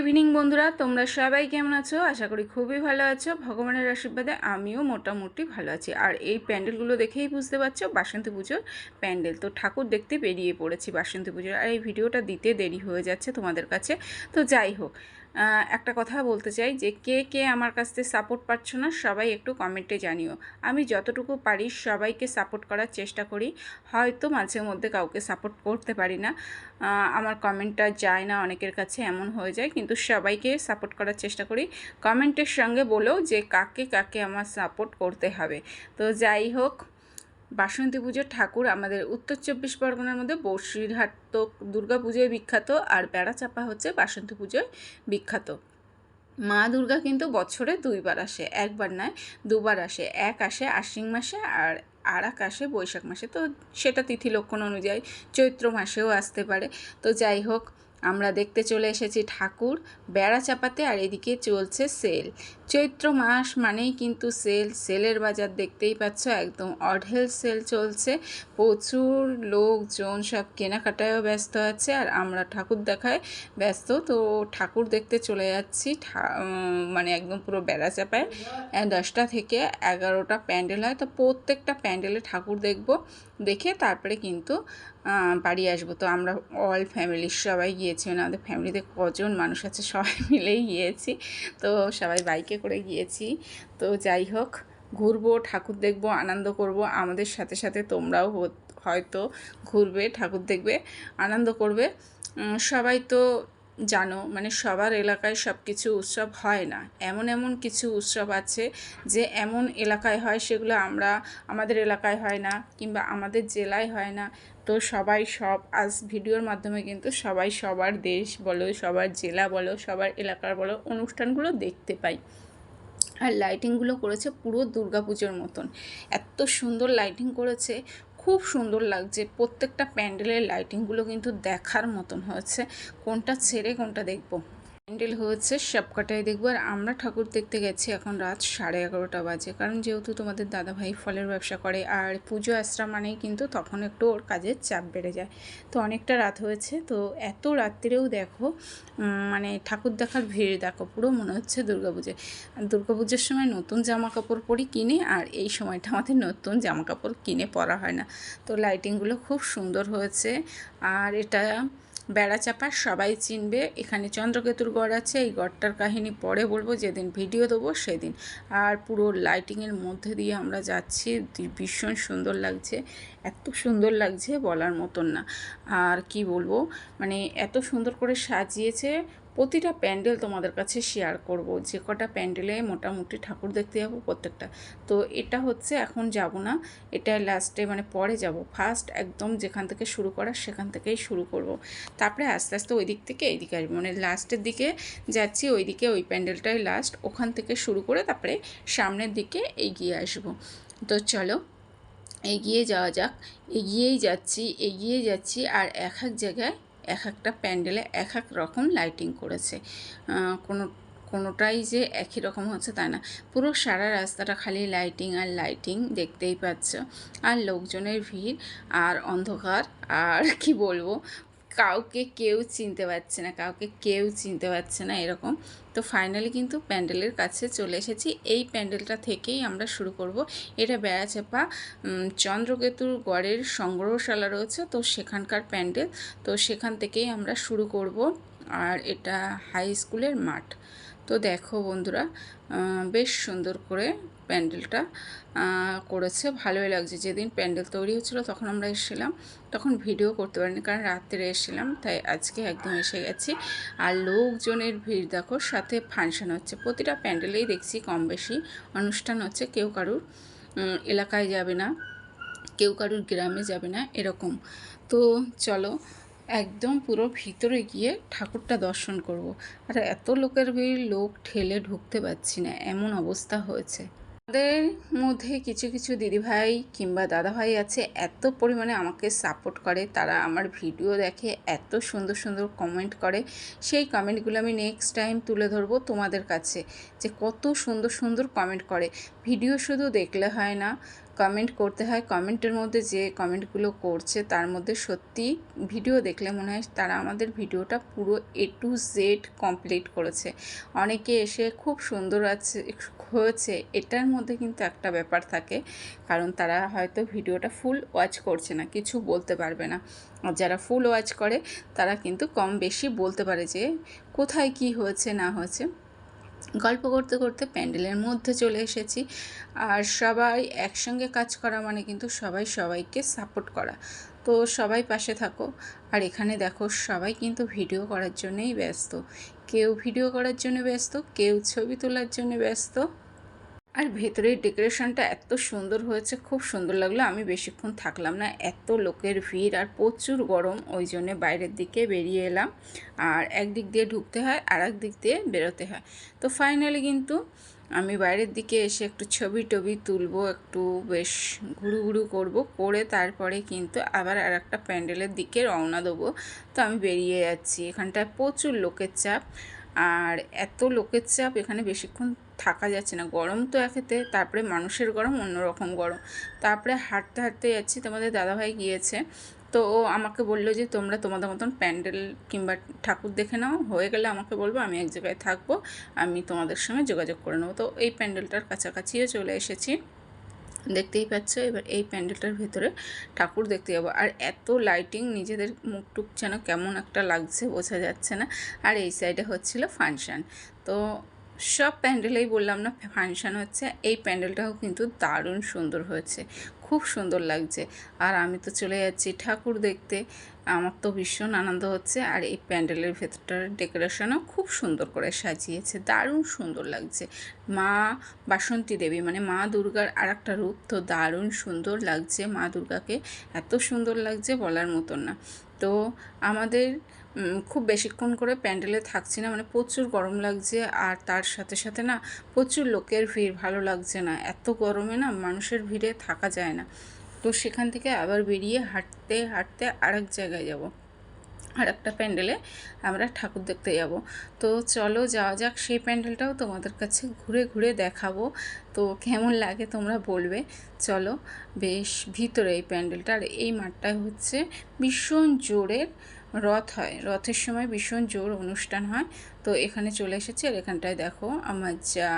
Evening বন্ধুরা, তোমরা সবাই কেমন আছো? আশা করি খুবই ভালো আছো। ভগবানের আশীর্বাদে আমিও মোটামুটি ভালো আছি। আর এই প্যান্ডেলগুলো দেখেই বুঝতে পারছ, বাসন্তী পুজোর প্যান্ডেল। তো ঠাকুর দেখতে বেরিয়ে পড়েছি বাসন্তী পুজোর আর এই ভিডিওটা দিতে দেরি হয়ে যাচ্ছে তোমাদের কাছে। তো যাই হোক একটা কথা বলতে চাই যে কে কে আমার কাছ থেকে সাপোর্ট পাচ্ছ না, সবাই একটু কমেন্টে জানিও। আমি যতটুকু পারি সবাইকে সাপোর্ট করার চেষ্টা করি। হয়তো মাঝে মধ্যে কাউকে সাপোর্ট করতে পারি না। আমার কমেন্টটা যায় না, অনেকের কাছে এমন হয়ে যায়, কিন্তু সবাইকে সাপোর্ট করার চেষ্টা করি। কমেন্টের সঙ্গে বলেও যে কাকে কাকে আমার সাপোর্ট করতে হবে। তো যাই হোক বাসন্তী পুজোর ঠাকুর আমাদের উত্তর চব্বিশ পরগনার মধ্যে বসিরহাট তো দুর্গা পুজোয় বিখ্যাত, আর বেড়াচাপা হচ্ছে বাসন্তী পুজোয় বিখ্যাত। মা দুর্গা কিন্তু বছরে দুইবার আসে, একবার নয়, দুবার আসে। এক আসে আশ্বিন মাসে আর আর এক আসে বৈশাখ মাসে। তো সেটা তিথি লক্ষণ অনুযায়ী চৈত্র মাসেও আসতে পারে। তো যাই হোক, আমরা দেখতে চলে এসেছি ঠাকুর বেড়া চাপাতে আর এদিকে চলছে সেল। চৈত্র মাস মানেই কিন্তু সেল, সেলের বাজার দেখতেই পাচ্ছ, একদম অঢেল সেল চলছে। প্রচুর লোকজন সব কেনাকাটায়ও ব্যস্ত আছে আর আমরা ঠাকুর দেখায় ব্যস্ত। তো ঠাকুর দেখতে চলে যাচ্ছি মানে একদম পুরো বেড়া চাপায়। দশটা থেকে এগারোটা প্যান্ডেল হয়। তো প্রত্যেকটা প্যান্ডেলে ঠাকুর দেখব, দেখে তারপরে কিন্তু বাড়ি আসব। তো আমরা অল ফ্যামিলির সবাই গিয়েছি। মানে আমাদের ফ্যামিলিতে কজন মানুষ আছে, সবাই মিলেই গিয়েছি। তো সবাই বাইকে করে গিয়েছি। তো যাই হোক, ঘুরবো, ঠাকুর দেখব, আনন্দ করব। আমাদের সাথে সাথে তোমরাও হয়তো ঘুরবে, ঠাকুর দেখবে, আনন্দ করবে। সবাই তো জানো মানে সবার এলাকায় সব কিছু উৎসব হয় না। এমন এমন কিছু উৎসব আছে যে এমন এলাকায় হয় সেগুলো আমরা আমাদের এলাকায় হয় না কিংবা আমাদের জেলায় হয় না। তো সবাই সব, আজ ভিডিওর মাধ্যমে কিন্তু সবাই সবার দেশ বলো, সবার জেলা বলো, সবার এলাকার বলো, অনুষ্ঠানগুলো দেখতে পাই। আর লাইটিংগুলো করেছে পুরো দুর্গাপুজোর মতন। এত সুন্দর লাইটিং করেছে, খুব সুন্দর লাগছে। প্রত্যেকটা প্যান্ডেলের লাইটিংগুলো কিন্তু দেখার মতন হয়েছে। কোনটা ছেড়ে কোনটা দেখব? প্যান্ডেল হয়েছে, সবকটাই দেখব। আর আমরা ঠাকুর দেখতে গেছি এখন রাত সাড়ে এগারোটা বাজে। কারণ যেহেতু তোমাদের দাদাভাই ফলের ব্যবসা করে, আর পুজো আশ্রা মানেই কিন্তু তখন একটু ওর কাজের চাপ বেড়ে যায়। তো অনেকটা রাত হয়েছে, তো এত রাত্রিরেও দেখো মানে ঠাকুর দেখার ভিড় দেখো, পুরো মনে হচ্ছে দুর্গাপুজো দুর্গাপুজোর সময় নতুন জামা কাপড় পরি কিনে, আর এই সময়টা আমাদের নতুন জামা কাপড় কিনে পরা হয় না। তো লাইটিংগুলো খুব সুন্দর হয়েছে। আর এটা বেড়া চাপা সবাই চিনবে, এখানে চন্দ্রকেতুর গড় আছে, এই গড়টার কাহিনী পরে বলব, যেদিন ভিডিও দেবো সেদিন। আর পুরো লাইটিংয়ের মধ্যে দিয়ে আমরা যাচ্ছি ভীষণ সুন্দর লাগছে, এত সুন্দর লাগছে বলার মতন না। আর কি বলব মানে এত সুন্দর করে সাজিয়েছে প্রতিটা প্যান্ডেল তোমাদের কাছে শেয়ার করব। যে কটা প্যান্ডেলে মোটামুটি ঠাকুর দেখতে যাব প্রত্যেকটা। তো এটা হচ্ছে এখন যাব না, এটা লাস্টে মানে পরে যাব। ফার্স্ট একদম যেখান থেকে শুরু করা সেখান থেকেই শুরু করব। তারপরে আস্তে আস্তে ওই দিক থেকে এইদিকে আসব। মানে লাস্টের দিকে যাচ্ছি, ওইদিকে ওই প্যান্ডেলটাই লাস্ট ওখান থেকে শুরু করে তারপরে সামনের দিকে এগিয়ে আসব। তো চলো, এগিয়ে যাওয়া যাক। এগিয়েই যাচ্ছি, এগিয়ে যাচ্ছি আর এক এক জায়গায় এক একটা প্যান্ডেলে এক এক রকম লাইটিং করেছে। কোনো, কোনোটাই যে একই রকম হচ্ছে তা না। পুরো সারা রাস্তাটা খালি লাইটিং আর লাইটিং দেখতেই পাচ্ছ। আর লোকজনের ভিড় আর অন্ধকার আর কি বলব? কাউকে কেউ চিনতে পারছে না, কাউকে কেউ চিনতে পারছে না এরকম। তো ফাইনালি কিন্তু প্যান্ডেলের কাছে চলে এসেছি। এই প্যান্ডেলটা থেকেই আমরা শুরু করব। এটা বেড়াচাপা চন্দ্রকেতুর গড়ের সংগ্রহশালা রয়েছে, তো সেখানকার প্যান্ডেল। তো সেখান থেকেই আমরা শুরু করব, আর এটা হাই স্কুলের মাঠ। তো দেখো বন্ধুরা বেশ সুন্দর করে প্যান্ডেলটা করেছে। ভালোই লাগছে। যেদিন প্যান্ডেল তৈরি হচ্ছিল তখন আমরা এসেছিলাম। তখন ভিডিও করতে পারিনি কারণ রাত্রে এসেছিলাম, তাই আজকে একদম এসে গেছি। আর লোকজনের ভিড় দেখো, সাথে ফাংশান হচ্ছে। প্রতিটা প্যান্ডেলেই দেখছি কম বেশি অনুষ্ঠান হচ্ছে। কেউ কারুর এলাকায় যাবে না, কেউ কারুর গ্রামে যাবে না, এরকম। তো চলো, একদম পুরো ভিতরে গিয়ে ঠাকুরটা দর্শন করব। আর এত লোকের ভিড়, লোক ঠেলে ঢুকতে পারছি না। এমন অবস্থা হয়েছে। আমাদের মধ্যে কিছু কিছু দিদিভাই কিংবা দাদাভাই আছে, এত পরিমাণে আমাকে সাপোর্ট করে, তারা আমার ভিডিও দেখে, এত সুন্দর সুন্দর কমেন্ট করে। সেই কমেন্টগুলো আমি নেক্সট টাইম তুলে ধরবো তোমাদের কাছে, যে কত সুন্দর সুন্দর কমেন্ট করে। ভিডিও শুধু দেখলে হয় না কমেন্ট করতে হয়। কমেন্টের মধ্যে যে কমেন্টগুলো করছে, তার মধ্যে সত্যি ভিডিও দেখলে মনে হয় তারা আমাদের ভিডিওটা পুরো এ টু জেড কমপ্লিট করেছে। অনেকে এসে খুব সুন্দর আছে, হয়েছে, এটার মধ্যে কিন্তু একটা ব্যাপার থাকে। কারণ তারা হয়তো ভিডিওটা ফুল ওয়াচ করছে না, কিছু বলতে পারবে না। আর যারা ফুল ওয়াচ করে, তারা কিন্তু কম বেশি বলতে পারে যে কোথায় কি হয়েছে, না হয়েছে। গল্প করতে করতে প্যান্ডেলের মধ্যে চলে এসেছি। আর সবাই একসঙ্গে কাজ করা মানে কিন্তু সবাই সবাইকে সাপোর্ট করা। তো সবাই পাশে থাকো। আর এখানে দেখো সবাই কিন্তু ভিডিও করার জন্যেই ব্যস্ত। কেউ ভিডিও করার জন্য ব্যস্ত, কেউ ছবি তোলার জন্য ব্যস্ত। আর ভেতরের ডেকোরেশনটা এত সুন্দর হয়েছে, খুব সুন্দর লাগল। আমি বেশিক্ষণ থাকলাম না, এত লোকের ভিড় আর প্রচুর গরম, ওই জন্যে বাইরের দিকে বেরিয়ে এলাম। আর একদিক দিয়ে ঢুকতে হয় আর দিক দিয়ে বেরোতে হয়। তো ফাইনালি কিন্তু আমি বাইরের দিকে এসে একটু ছবি টবি তুলবো, একটু বেশ ঘুরু ঘুরু করব, করে তারপরে কিন্তু আবার আর একটা প্যান্ডেলের দিকে রওনা দেবো। তো আমি বেরিয়ে যাচ্ছি, এখানটায় প্রচুর লোকের চাপ। আর এত লোকের চাপ এখানে বেশিক্ষণ থাকা যাচ্ছে না। গরম তো একেতে তারপরে মানুষের গরম, অন্যরকম গরম। তারপরে হাঁটতে হাঁটতে যাচ্ছি, তোমাদের দাদাভাই গিয়েছে। তো ও আমাকে বলল যে, তোমরা তোমাদের মতন প্যান্ডেল কিংবা ঠাকুর দেখে নাও। হয়ে গেলে আমাকে বলব, আমি এক জায়গায় থাকব, আমি তোমাদের সঙ্গে যোগাযোগ করে নেব। তো এই প্যান্ডেলটার কাছাকাছিও চলে এসেছি। দেখতেই পাচ্ছ, এবার এই প্যান্ডেলটার ভেতরে ঠাকুর দেখতে যাব। আর এত লাইটিং নিজেদের মুখটুক যেন কেমন একটা লাগছে, বোঝা যাচ্ছে না। আর এই সাইডে হচ্ছিল ফাংশান তো সব প্যান্ডেলেই বললাম না, ফাংশান হচ্ছে। এই প্যান্ডেলটাও কিন্তু দারুণ সুন্দর হয়েছে, খুব সুন্দর লাগছে। আর আমি তো চলে যাচ্ছি ঠাকুর দেখতে, আমার তো ভীষণ আনন্দ হচ্ছে। আর এই প্যান্ডেলের ভেতরটার ডেকোরেশনও খুব সুন্দর করে সাজিয়েছে, দারুণ সুন্দর লাগছে। মা বাসন্তী দেবী মানে মা দুর্গার আর একটা রূপ তো দারুণ সুন্দর লাগছে। মা দুর্গাকে এত সুন্দর লাগছে বলার মতন না। তো আমাদের খুব বেশিক্ষণ করে প্যান্ডেলে থাকছি না। মানে প্রচুর গরম লাগছে আর তার সাথে সাথে না প্রচুর লোকের ভিড়, ভালো লাগছে না। এত গরমে না মানুষের ভিড়ে থাকা যায় না। তো সেখান থেকে আবার বেরিয়ে হাঁটতে হাঁটতে আরেক জায়গায় যাব। আর একটা প্যান্ডেলে আমরা ঠাকুর দেখতে যাব। তো চলো যাওয়া যাক, সেই প্যান্ডেলটাও তোমাদের কাছে ঘুরে ঘুরে দেখাবো। তো কেমন লাগে তোমরা বলবে। চলো, বেশ ভিতরে এই প্যান্ডেলটা আর এই মাঠটায় হচ্ছে ভীষণ জোরের রথ হয়। রথের সময় ভীষণ জোর অনুষ্ঠান হয়। তো এখানে চলে এসেছি আর এখানটায় দেখো আমার যা,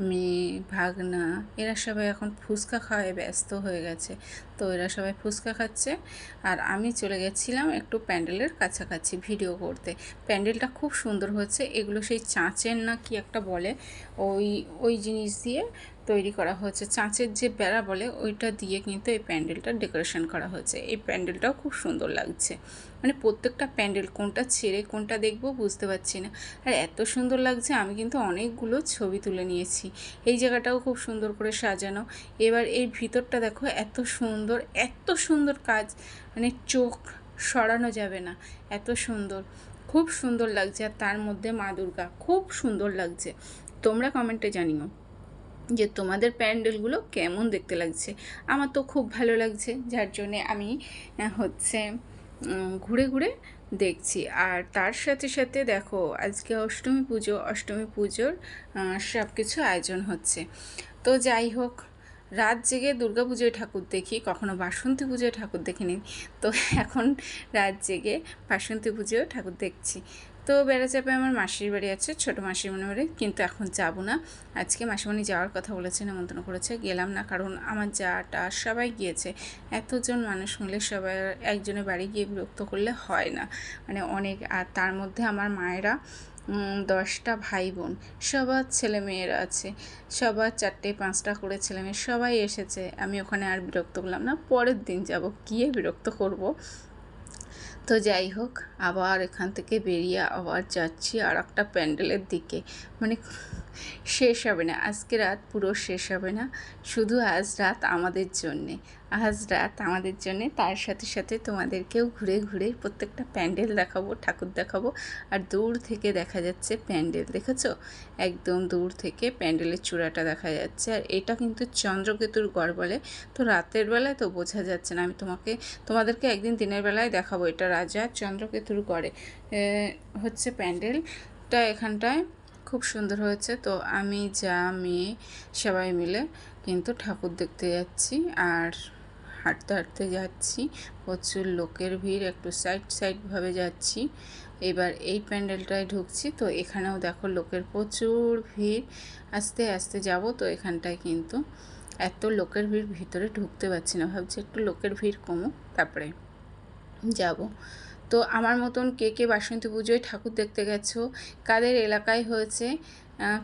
মেয়ে, ভাগনা, এরা সবাই এখন ফুচকা খাওয়ায় ব্যস্ত হয়ে গেছে। তো এরা সবাই ফুচকা খাচ্ছে। আর আমি চলে গেছিলাম একটু প্যান্ডেলের কাছাকাছি ভিডিও করতে। প্যান্ডেলটা খুব সুন্দর হচ্ছে এগুলো সেই চাঁচের না কি একটা বলে? ওই ওই জিনিস দিয়ে তৈরি করা হয়েছে। চাঁচের যে বেড়া বলে, ওইটা দিয়ে কিন্তু এই প্যান্ডেলটা ডেকোরেশন করা হয়েছে। এই প্যান্ডেলটাও খুব সুন্দর লাগছে। মানে প্রত্যেকটা প্যান্ডেল, কোনটা ছেড়ে কোনটা দেখব বুঝতে পারছি না। আর এত সুন্দর লাগছে, আমি কিন্তু অনেকগুলো ছবি তুলে নিয়েছি। এই জায়গাটাও খুব সুন্দর করে সাজানো। এবার এই ভিতরটা দেখো, এত সুন্দর এত সুন্দর কাজ। মানে চোখ সরানো যাবে না, এত সুন্দর। খুব সুন্দর লাগছে। আর তার মধ্যে মা দুর্গা, খুব সুন্দর লাগছে। তোমরা কমেন্টে জানিও। যে তোমাদের প্যান্ডেলগুলো কেমন দেখতে লাগছে? আমার তো খুব ভালো লাগছে, যার জন্যে আমি হচ্ছে ঘুরে ঘুরে দেখছি। আর তার সাথে সাথে দেখো, আজকে অষ্টমী পুজো, অষ্টমী পুজোর সব কিছু আয়োজন হচ্ছে। তো যাই হোক, রাত জেগে দুর্গা পুজোয় ঠাকুর দেখি, কখনো বাসন্তী পুজোয় ঠাকুর দেখিনি। তো এখন রাত জেগে বাসন্তী পুজোয় ঠাকুর দেখছি। তো চাপে আমার মাসির বাড়ি আছে, ছোটো মাসিমণি বাড়ি কিন্তু এখন যাব না। আজকে মাসিমণি যাওয়ার কথা বলেছে নেমন্ত্রণ করেছে, গেলাম না, কারণ আমার যাটা সবাই গিয়েছে। এতজন মানুষ মিলে সবাই একজনের বাড়ি গিয়ে বিরক্ত করলে হয় না। মানে অনেক, আর তার মধ্যে আমার মায়েরা দশটা ভাই বোন সবার ছেলে মেয়েরা আছে। সবার চারটে, পাঁচটা করে ছেলে মেয়ে সবাই এসেছে। আমি ওখানে আর বিরক্ত করলাম না, পরের দিন যাব, গিয়ে বিরক্ত করব। তো যাই হোক, আবার এখান থেকে বেরিয়ে আবার যাচ্ছি আর একটা প্যান্ডেলের দিকে। মানে শেষ হবে না, আজকে রাত পুরো শেষ হবে না, শুধু আজ রাত আমাদের জন্যে। আজ আমাদের জন্যে, তার সাথে সাথে তোমাদেরকেও ঘুরে ঘুরে প্রত্যেকটা প্যান্ডেল দেখাবো, ঠাকুর দেখাবো। আর দূর থেকে দেখা যাচ্ছে প্যান্ডেল, দেখেছ? একদম দূর থেকে প্যান্ডেলের চূড়াটা দেখা যাচ্ছে। আর এটা কিন্তু চন্দ্রকেতুর গড় বলে। তো রাতের বেলায় তো বোঝা যাচ্ছে না। আমি তোমাকে, তোমাদেরকে একদিন দিনের বেলায় দেখাবো। এটা রাজা চন্দ্রকেতুর গড়ে হচ্ছে প্যান্ডেলটা এখানটায় খুব সুন্দর হয়েছে। তো আমি, যা, মেয়ে, সবাই মিলে কিন্তু ঠাকুর দেখতে যাচ্ছি। আর হাঁটতে হাঁটতে যাচ্ছি। প্রচুর লোকের ভিড়, একটু সাইড সাইডভাবে যাচ্ছি। এবার এই প্যান্ডেলটায় ঢুকছি। তো এখানেও দেখো লোকের প্রচুর ভিড়। আস্তে আস্তে যাব তো এখানটায় কিন্তু। এত লোকের ভিড়, ভিতরে ঢুকতে পারছি না। ভাবছি একটু লোকের ভিড় কমুক, তারপরে যাব। তো আমার মতন কে কে বাসন্তী পুজোয় ঠাকুর দেখতে গেছো? কাদের এলাকায় হয়েছে?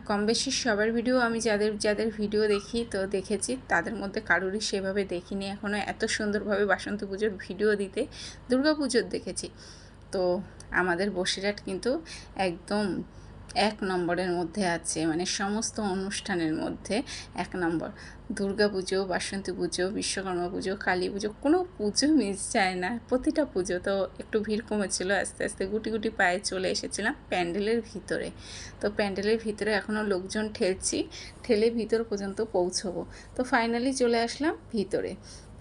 কম বেশি সবার ভিডিও আমি যাদের যাদের ভিডিও দেখি তো দেখেছি, তাদের মধ্যে কারোরই সেভাবে দেখিনি। এখনও এত সুন্দরভাবে বাসন্তী পুজোর ভিডিও দিতে দুর্গা পুজোর দেখেছি। তো আমাদের বসিরহাট কিন্তু একদম এক নম্বরের মধ্যে আছে মানে সমস্ত অনুষ্ঠানের মধ্যে এক নম্বর। দুর্গা পুজো, বাসন্তী পুজো, বিশ্বকর্মা পুজো, কালী পুজো, কোনো পুজো মিস যায় না, প্রতিটা পুজো তো একটু ভিড় কমেছিল, আস্তে আস্তে গুটি গুটি পায়ে চলে এসেছিলাম প্যান্ডেলের ভিতরে। তো প্যান্ডেলের ভিতরে এখনও লোকজন ঠেলছি, ঠেলে ভিতর পর্যন্ত পৌঁছবো। তো ফাইনালি চলে আসলাম ভিতরে।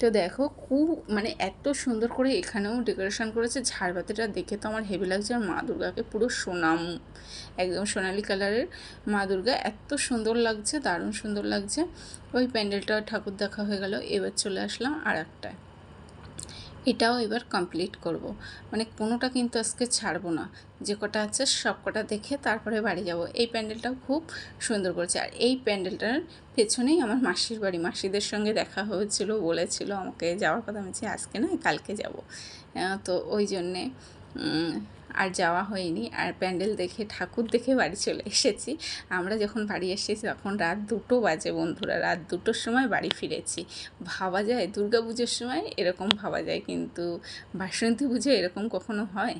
তো দেখো খুব মানে এত সুন্দর করে এখানেও ডেকোরেশন করেছে। ঝাড়বাতিটা দেখে তো আমার হেভি লাগছে। আর মা দুর্গাকে পুরো সোনাম, একদম সোনালি কালারের মা দুর্গা। এত সুন্দর লাগছে, দারুণ সুন্দর লাগছে। ওই প্যান্ডেলটা ঠাকুর দেখা হয়ে গেল। এবার চলে আসলাম আর একটায় এটাও এবার কমপ্লিট করব। মানে কোনোটা কিন্তু আজকে ছাড়বো না। যে কটা আছে সব কটা দেখে তারপরে বাড়ি যাব। এই প্যান্ডেলটাও খুব সুন্দর করেছে। আর এই প্যান্ডেলটার পেছনেই আমার মাসির বাড়ি। মাসিদের সঙ্গে দেখা হয়েছিল, বলেছিল আমাকে, যাওয়ার কথা আমি আজকে না কালকে যাব। তো ওই জন্যে যাওয়া হয়নি। আর প্যান্ডেল দেখে, ঠাকুর দেখে বাড়ি চলে এসেছি। আমরা যখন বাড়ি এসেছি, তখন রাত দুটো বাজে বন্ধুরা। রাত দুটোর সময় বাড়ি ফিরেছি। ভাবা যায়, দুর্গা পুজোর সময় এরকম ভাবা যায়, কিন্তু বাসন্তী পুজো এরকম কখনো হয়?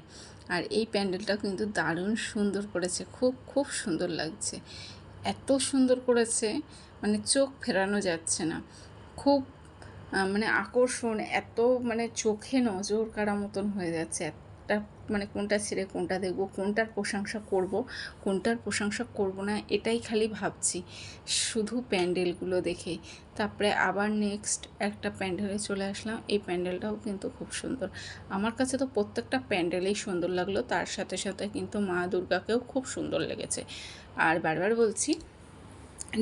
আর এই প্যান্ডেলটা কিন্তু দারুণ সুন্দর করেছে। খুব খুব সুন্দর লাগছে। এত সুন্দর করেছে মানে চোখ ফেরানো যাচ্ছে না। খুব মানে আকর্ষণ, এত মানে চোখে নজর কাড়া মতন হয়ে যাচ্ছে। একটা মানে কোনটা ছেড়ে কোনটা দেখব, কোনটার প্রশংসা করব, কোনটার প্রশংসা করব না, এটাই খালি ভাবছি। শুধু প্যান্ডেলগুলো দেখে। তারপরে আবার নেক্সট একটা প্যান্ডেলে চলে আসলাম। এই প্যান্ডেলটাও কিন্তু খুব সুন্দর। আমার কাছে তো প্রত্যেকটা প্যান্ডেলেই সুন্দর লাগল। তার সাথে সাথে কিন্তু মা দুর্গাকেও খুব সুন্দর লেগেছে। আর বারবার বলছি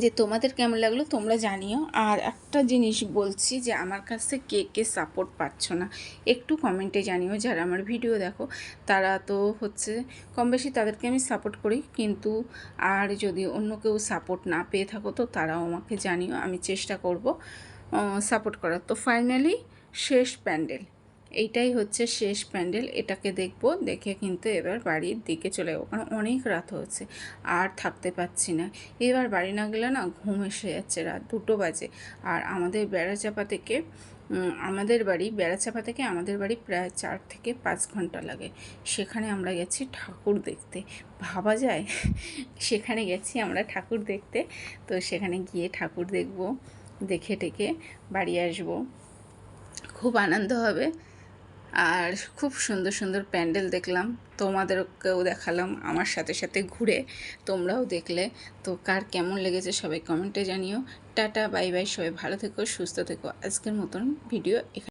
যে তোমাদের কেমন লাগল তোমরা জানিও। আর একটা জিনিস বলছি যে আমার কাছে কে কে সাপোর্ট পাচ্ছ না, একটু কমেন্টে জানিও। যারা আমার ভিডিও দেখো, তারা তো হচ্ছে কম বেশি তাদেরকে আমি সাপোর্ট করি। কিন্তু আর যদি অন্য কেউ সাপোর্ট না পেয়ে থাকো, তো তারাও আমাকে জানিও, আমি চেষ্টা করব সাপোর্ট করার। তো ফাইনালি শেষ প্যান্ডেল এইটাই হচ্ছে শেষ প্যান্ডেল, এটাকে দেখব, দেখে কিন্তু এবার বাড়ির দিকে চলে যাব, কারণ অনেক রাত হচ্ছে আর থাকতে পাচ্ছি না। এবার বাড়ি না গেলে না ঘুম এসে যাচ্ছে রাত দুটো বাজে, আর আমাদের বেড়াচাপা থেকে আমাদের বাড়ি বেড়াচাপা থেকে আমাদের বাড়ি প্রায় চার থেকে পাঁচ ঘণ্টা লাগে। সেখানে আমরা গেছি ঠাকুর দেখতে। ভাবা যায়, সেখানে গেছি আমরা ঠাকুর দেখতে, তো সেখানে গিয়ে ঠাকুর দেখব, দেখে টেকে বাড়ি আসব। খুব আনন্দ হবে। আর খুব সুন্দর সুন্দর প্যান্ডেল দেখলাম। তোমাদেরকেও দেখালাম, আমার সাথে সাথে ঘুরে তোমরাও দেখলে। তো কার কেমন লেগেছে সবাই কমেন্টে জানিও। টাটা, বাই বাই, সবাই ভালো থেকো, সুস্থ থেকো। আজকের মতন ভিডিও